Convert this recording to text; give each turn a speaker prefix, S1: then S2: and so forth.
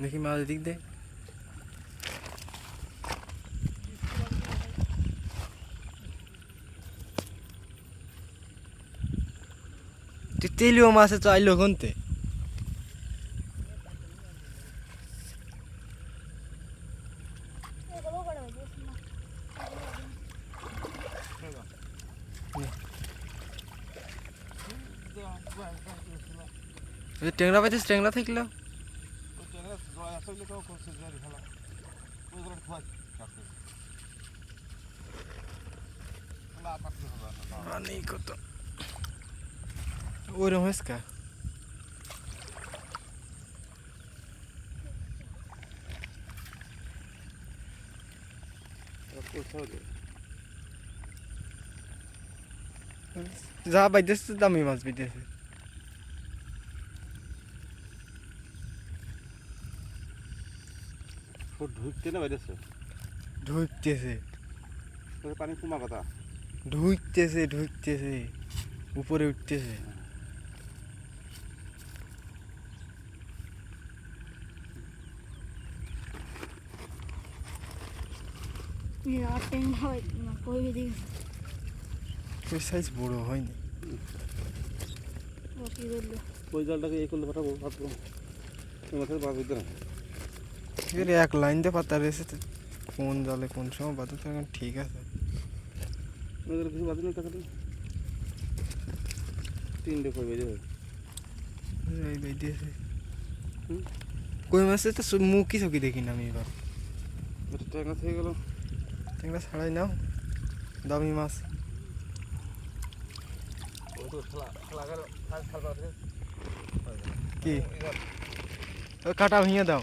S1: দেখি মাছ দিক দে তুই তেলিও মাছে চাইলো কোনতে ওই যে ট্যাংরা পাইছিস ট্যাংরা থাকল মানে কত ওরম হয়েছে কা যা বাইতেছে দামি মাছ বাইতেছে।
S2: ঢুকতে না বাইরেছে?
S1: ঢুকতেছে
S2: পানি কমা কথা।
S1: ঢুকতেছে ঢুকতেছে উপরে উঠতেছে। সাইজ বড় হয়নি।
S2: ওই জলটাকে এই করলে পাঠাবো ভাববো মাথায় মাছ দিতে না।
S1: এবারে এক লাইন দিয়ে পাতা রয়েছে কোন জলে কোন সময় তো এখন ঠিক আছে।
S2: কিছু বাদ নেই টাকা তিনটে কই বেজে
S1: এই
S2: হুম।
S1: কই মাছে তো মুখই চকি দেখি না আমি এবার।
S2: ট্যাংরা থেকে গেল।
S1: ট্যাংরা ছাড়াই নাও দামি মাছ। কি? কাটা ভেঙে দাও।